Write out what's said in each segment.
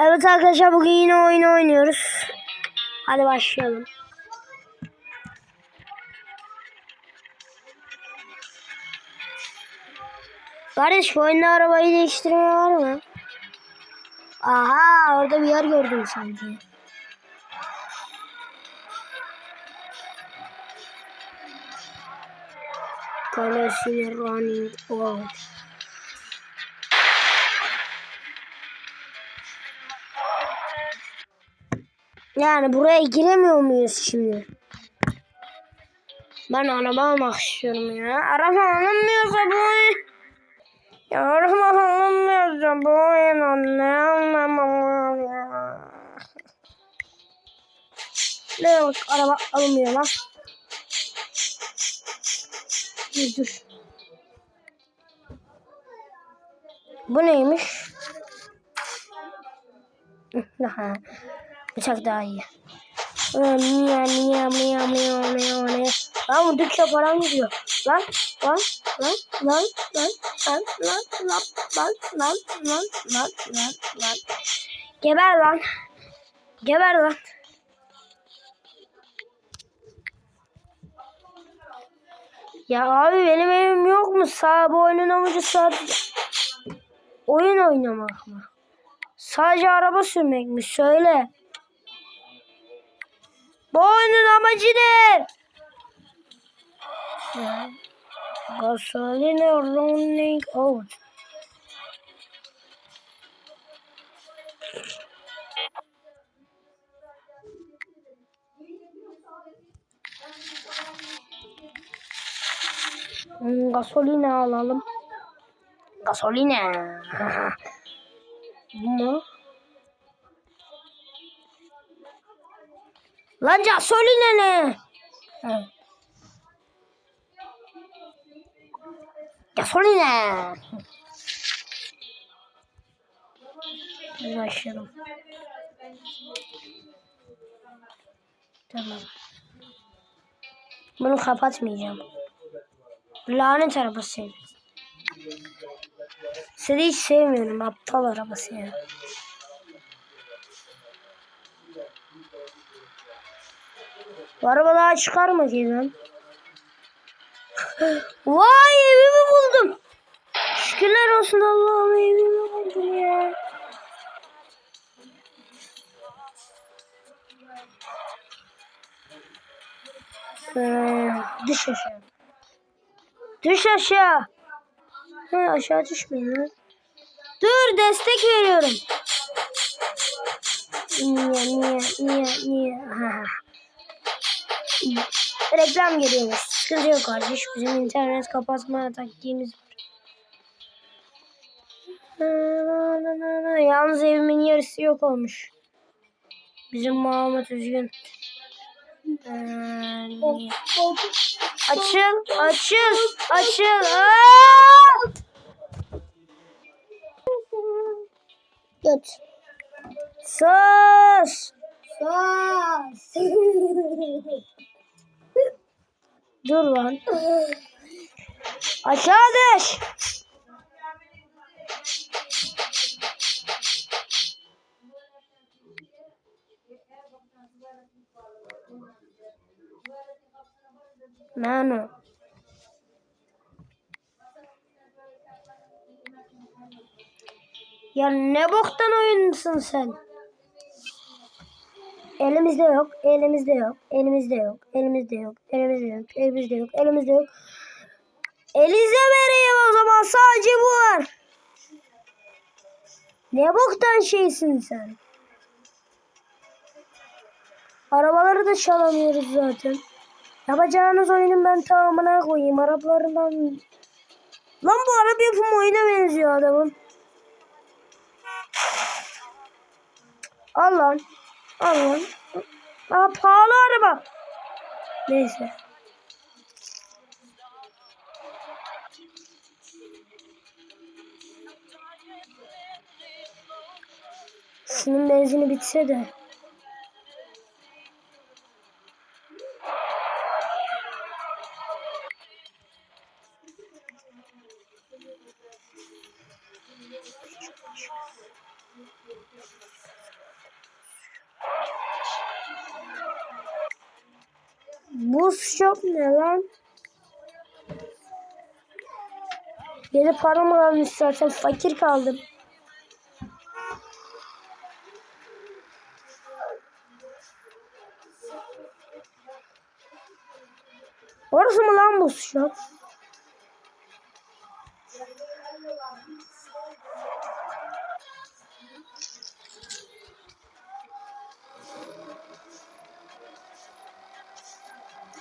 Evet arkadaşlar bugün yine oyun oynuyoruz. Hadi başlayalım. Kardeş bu oyunda arabayı değiştirme var mı? Aha orada bir yer gördüm sanki. Colors in running out. Yani buraya giremiyor muyuz şimdi? Ben araba almak istiyorum ya. Araba alınmıyorsa bu oyun... Ya araba alınmıyorsa bu oyunu ne anlamam ya. Ne bak araba alınmıyor lan. Dur dur. Bu neymiş? Daha. Bıçak daha iyi. Miyav miyav miyav miyav miyav miyav. Lan vurdukça param gidiyor. Lan lan lan lan lan lan lan lan lan lan lan lan lan lan. Geber lan. Geber lan. Ya abi benim evim yok mu? Sağ bu oyunun amacı sadece oyun oynamak mı? Sadece araba sürmek mi? Söyle. Bu oyunun amacı ne? Gasoline running out. Hmm, gasoline alalım. Gasoline. Bu mu? Lan gasoline ne? Ha. Gasoline. Başlayalım. Tamam. Bunu kapatmayacağım. Lanet arabası. Seni hiç sevmiyorum aptal arabası ya. Bu araba daha çıkar mı lan? Vay evimi buldum. Şükürler olsun Allah'ım evimi buldum ya. Ee, düş aşağı. Düş aşağı. Ha, aşağı lan. Dur destek veriyorum. Niye niye niye niye. Ha. Reklam geliyormuş. Sıkıntı yok kardeş. Bizim internet kapatma taktiğimiz var. Yalnız evimin yarısı yok olmuş. Bizim Muhammed üzgün. Ee? Açıl, açıl, açıl. Aa! Göt. Sus. Dur lan. Aşağı düş. Nano. Ya ne boktan oyunsun sen? Elimizde yok, elimizde yok, elimizde yok, elimizde yok, elimizde yok, elimizde yok, elimizde yok. Elize vereyim o zaman sadece bu var. Ne boktan şeysin sen? Arabaları da çalamıyoruz zaten. Yapacağınız oyunun ben tamamına koyayım. Arabalarından... Lan bu araba yapım oyuna benziyor adamın. Al. Al lan. Aa, pahalı araba. Neyse. Şunun benzini bitse de. Buz shop ne lan? Yeni param almış zaten fakir kaldım. Orası mı lan buz shop?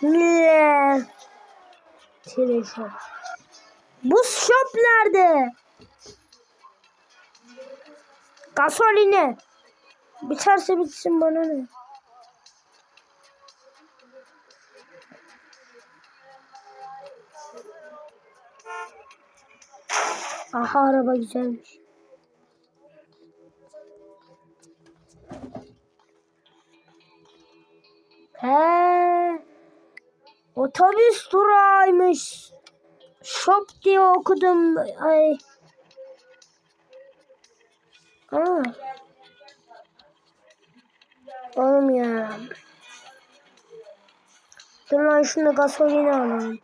Ne? Tire shop. Buz shop nerede? Gasoline. Biterse bitsin bana ne? Aha araba güzelmiş. He. Otobüs durağıymış. Shop diye okudum. Ay. Aa. Oğlum ya. Dur lan şunu gasolini alalım.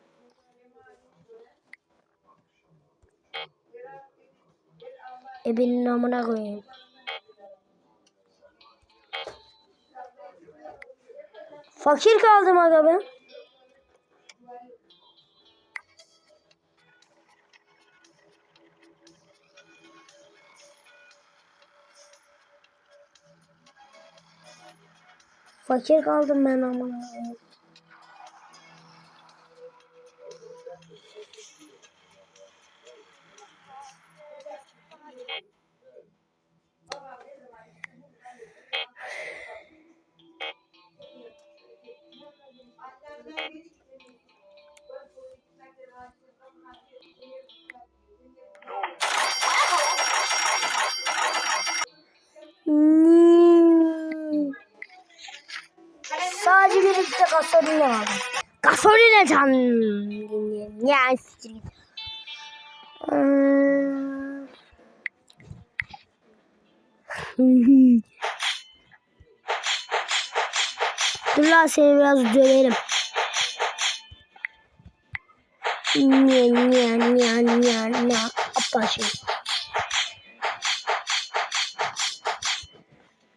Ebenin amına koyayım. Fakir kaldım aga ben. Fakir kaldım ben amına birlikte gasoline aldım. Gasoline can. Ya siktir. Hmm. Dur lan seni biraz döverim. Nya nya nya nya nya. Appa şey.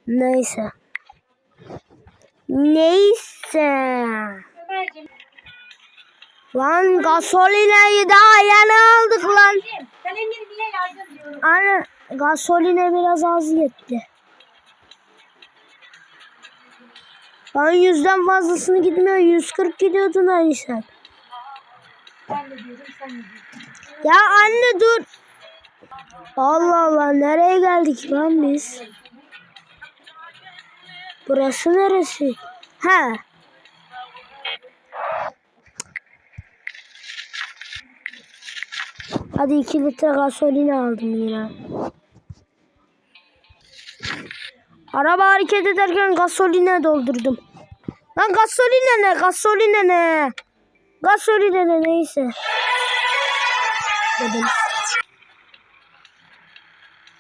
Neyse. Neyse. Lan gasolineyi daha yeni aldık lan. Anne gasoline biraz az yetti. Ben yüzden fazlasını gitmiyor. 140 gidiyordun hani sen. Ya anne dur. Allah Allah nereye geldik lan biz? Burası neresi? Ha. Hadi 2 litre gasolin aldım yine. Araba hareket ederken gasoline doldurdum. Lan gasoline ne? Gasoline ne? Gasoline ne neyse. Dedim.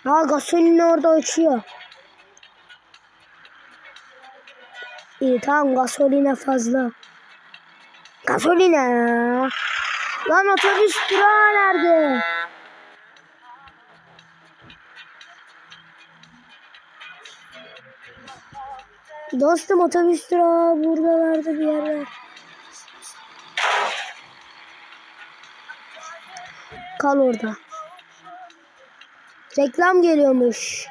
Ha gasolin orada uçuyor. İyi tamam gasoline fazla. Gasoline. Lan otobüs durağı nerede? Dostum otobüs durağı buralarda bir yerler. Kal orada. Reklam geliyormuş.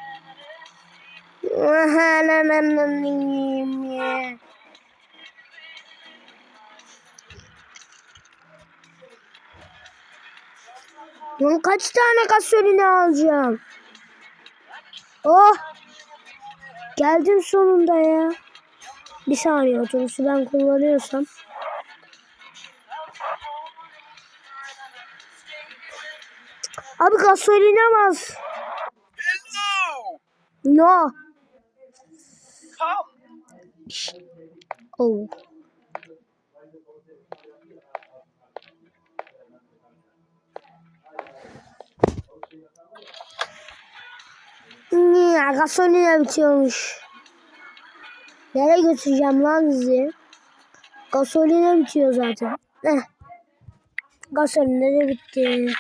Lan kaç tane gasolini alacağım? Oh! Geldim sonunda ya. Bir saniye otobüsü ben kullanıyorsam. Abi gasolin az. Hello! No. Come! Oh. Niye gasolina bitiyormuş. Nereye götüreceğim lan bizi? Gasolina bitiyor zaten. Heh. Gasolina de bitti.